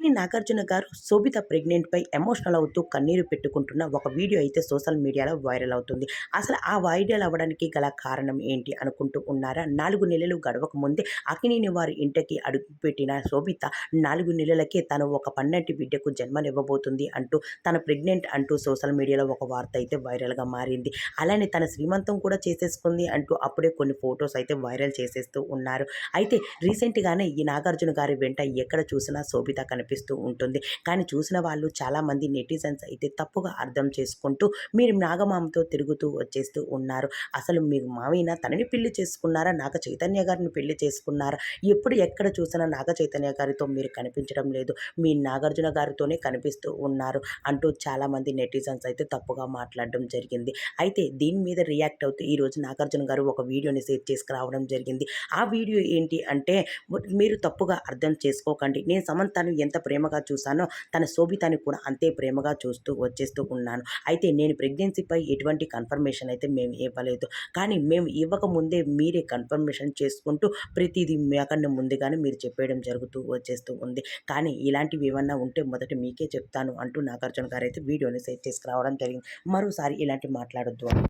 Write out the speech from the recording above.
ఈ నాగార్జున గారు శోభిత ప్రెగ్నెంట్పై ఎమోషనల్ అవుతూ కన్నీరు పెట్టుకుంటున్న ఒక వీడియో అయితే సోషల్ మీడియాలో వైరల్ అవుతుంది. అసలు ఆ వైరల్ అవ్వడానికి గల కారణం ఏంటి అనుకుంటూ ఉన్నారా? నాలుగు నెలలు గడవక ముందే అకినేని వారి ఇంటికి అడుగుపెట్టిన శోభిత నాలుగు నెలలకే తను ఒక పన్నెంటి బిడ్డకు జన్మనివ్వబోతుంది అంటూ తన ప్రెగ్నెంట్ అంటూ సోషల్ మీడియాలో ఒక వార్త అయితే వైరల్గా మారింది. అలానే తన శ్రీమంతం కూడా చేసేసుకుంది అంటూ అప్పుడే కొన్ని ఫొటోస్ అయితే వైరల్ చేసేస్తూ ఉన్నారు. అయితే రీసెంట్గానే ఈ నాగార్జున గారి వెంట ఎక్కడ చూసినా శోభిత కనిపి కనిపిస్తూ ఉంటుంది. కానీ చూసిన వాళ్ళు చాలామంది నెటిజన్స్ అయితే తప్పుగా అర్థం చేసుకుంటూ మీరు నాగమామతో తిరుగుతూ వచ్చేస్తూ ఉన్నారు. అసలు మీ మావైనా తనని పెళ్ళి చేసుకున్నారా? నాగ చైతన్య గారిని పెళ్ళి చేసుకున్నారా? ఎప్పుడు ఎక్కడ చూసినా నాగ చైతన్య గారితో మీరు కనిపించడం లేదు. మీ నాగార్జున గారితోనే కనిపిస్తూ ఉన్నారు అంటూ చాలామంది నెటిజన్స్ అయితే తప్పుగా మాట్లాడడం జరిగింది. అయితే దీని మీద రియాక్ట్ అవుతూ ఈరోజు నాగార్జున గారు ఒక వీడియోని షేర్ చేసుకురావడం జరిగింది. ఆ వీడియో ఏంటి అంటే మీరు తప్పుగా అర్థం చేసుకోకండి. నేను సమంతను ఎంత ప్రేమగా చూశానో తన శోభితాన్ని కూడా అంతే ప్రేమగా చూస్తూ వచ్చేస్తూ ఉన్నాను. అయితే నేను ప్రెగ్నెన్సీపై ఎటువంటి కన్ఫర్మేషన్ అయితే మేము ఇవ్వలేదు. కానీ మేము ఇవ్వకముందే మీరే కన్ఫర్మేషన్ చేసుకుంటూ ప్రతిదీ మేకన్నా ముందుగానే మీరు చెప్పేయడం జరుగుతూ వచ్చేస్తూ ఉంది. కానీ ఇలాంటివి ఏమన్నా ఉంటే మొదట మీకే చెప్తాను అంటూ నాగార్జున గారు అయితే వీడియోని సెట్ చేసుకురావడం జరిగింది. మరోసారి ఇలాంటి మాట్లాడొద్దు